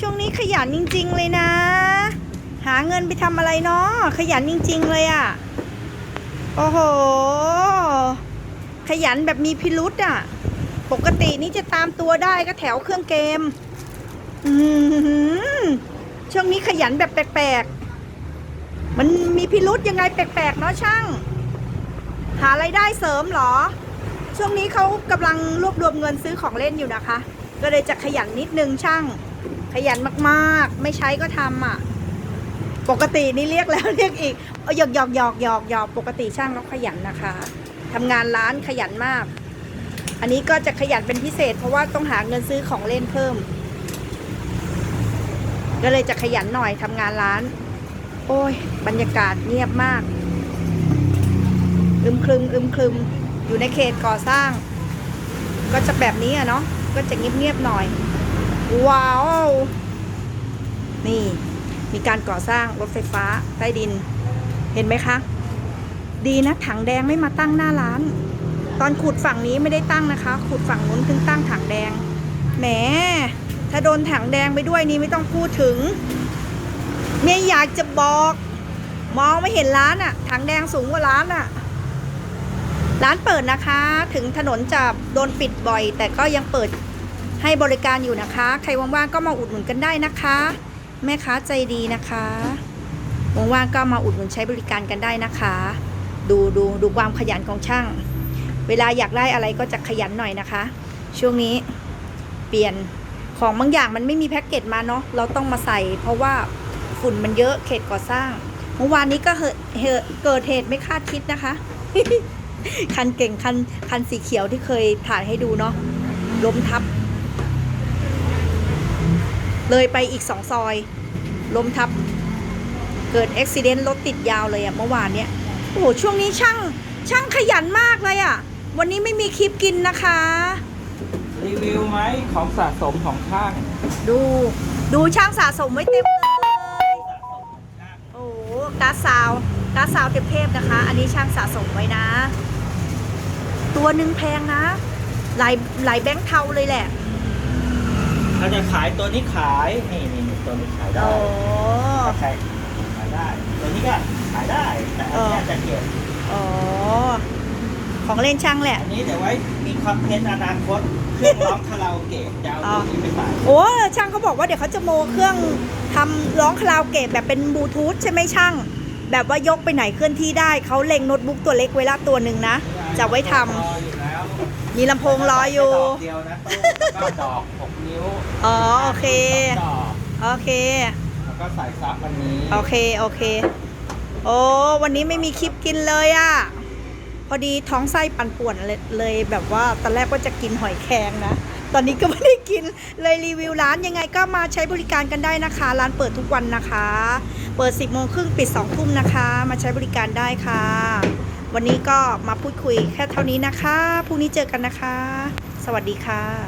ช่วงนี้ขยันจริง ๆ เลยนะ หาเงินไปทำอะไรเนาะขยันจริง ๆ เลยอะ่ะ โอ้โห ขยันแบบมีพิรุษอะ่ะ ปกตินี่จะตามตัวได้ก็แถวเครื่องเกม อืมช่วงนี้ขยันแบบแปลกๆ มันมีพิรุษยังไงแปลกๆ เนาะช่าง หาไรายได้เสริมหรอ ช่วงนี้เขากำลังรวบรวมเงินซื้อของเล่นอยู่นะคะ ก็เลยจะขยันนิดนึงช่าง ขยันมากๆ ไม่ใช้ก็ทำอะ ปกตินี่เรียกแล้วเรียกอีกเอาหยอกหยอกหยอกหยอกหยอกปกติช่างเขาขยันนะคะทำงานร้านขยันมาก อันนี้ก็จะขยันเป็นพิเศษ เพราะว่าต้องหาเงินซื้อของเล่นเพิ่ม ก็เลยจะขยันหน่อยทำงานร้าน โอ้ย บรรยากาศเงียบมากอึมครึมอึมครึมอยู่ในเขตก่อสร้าง ก็จะแบบนี้อะเนาะก็จะเงียบๆหน่อย ว้าว นี่ มีการก่อสร้างรถไฟฟ้าใต้ดิน เห็นไหมคะ ดีนะถังแดงไม่มาตั้งหน้าร้าน ตอนขุดฝั่งนี้ไม่ได้ตั้งนะคะ ขุดฝั่งนู้นถึงตั้งถังแดง แหม ถ้าโดนถังแดงไปด้วยนี่ไม่ต้องพูดถึง ไม่อยากจะบอก มองไม่เห็นร้านอะถังแดงสูงกว่าร้านอะร้านเปิดนะคะ ถึงถนนจะโดนปิดบ่อย แต่ก็ยังเปิด ให้บริการอยู่นะคะ ใครว่างๆก็มาอุดหนุนกันได้นะคะ แม่ค้าใจดีนะคะว่างๆก็มาอุดหนุนใช้บริการกันได้นะคะ ดูดูดูความขยันของช่าง เวลาอยากได้อะไรก็จะขยันหน่อยนะคะ ช่วงนี้เปลี่ยนของบางอย่างมันไม่มีแพ็กเกจมาเนาะเราต้องมาใส่ เพราะว่าฝุ่นมันเยอะเขตก่อสร้างเมื่อวานนี้ก็เหตุเหตุเกิดเหตุไม่คาดคิดนะคะ คันเก่งคันคันสีเขียวที่เคยถ่ายให้ดูเนาะล้มทับ เลยไปอีกสองซอยล้มทับ เกิดอุบิเหตุรถติดยาวเลยอะเมื่อวานเนี้ยโอ้โหช่วงนี้ช่างช่างขยันมากเลยอะวันนี้ไม่มีคลิปกินนะคะ รีวิวไหมของสะสมของช่าง ดูดูช่างสะสมไว้เต็มเลยโอ้โหการ์ดซาวด์การ์ดซาวด์เทพๆนะคะ อันนี้ช่างสะสมไว้นะ ตัวหนึ่งแพงนะ หลายหลายแบงค์เทาเลยแหละ ถ้าจะขายตัวนี้ขายนี่นี่นี่ตัวนี้ขายได้โอ้ถ้าใครขายได้ ตัวนี้ก็ขายได้ แต่อันเนี้ยจะเก็บอ๋อ ของเล่นช่างแหละ อันนี้เดี๋ยวไว้มีคอนเทนต์อนาคตเครื่องร้องคาราโอเกะจะเอาตัวนี้ไปใส่โอ้ช่างเขาบอกว่าเดี๋ยวเขาจะโมเครื่องทำร้องคาราโอเกะแบบเป็นบลูทูธใช่ไหมช่าง แบบว่ายกไปไหนเคลื่อนที่ได้เขาเล็งโน้ตบุ๊กตัวเล็กไว้ละตัวหนึ่งนะ จะไว้ทำ รออยู่แล้ว มีลำโพงรออยู่ ดอกเดียวนะตู้แล้วก็ดอกหกนิ้วอ๋อ โอเค ดอกโอเค แล้วก็ใส่ซับวันนี้โอเค โอเค โอ้ วันนี้ไม่มีคลิปกินเลยอะ่ะ พอดีท้องไส้ปั่นป่วนเลยเลยแบบว่าตอนแรกว่าจะกินหอยแครงนะ ตอนนี้ก็ไม่ได้กิน เลยรีวิวร้านยังไงก็มาใช้บริการกันได้นะคะ ร้านเปิดทุกวันนะคะ เปิด 10โมงครึ่งปิด 2 ทุ่มนะคะ มาใช้บริการได้ค่ะ วันนี้ก็มาพูดคุยแค่เท่านี้นะคะ พรุ่งนี้เจอกันนะคะ สวัสดีค่ะ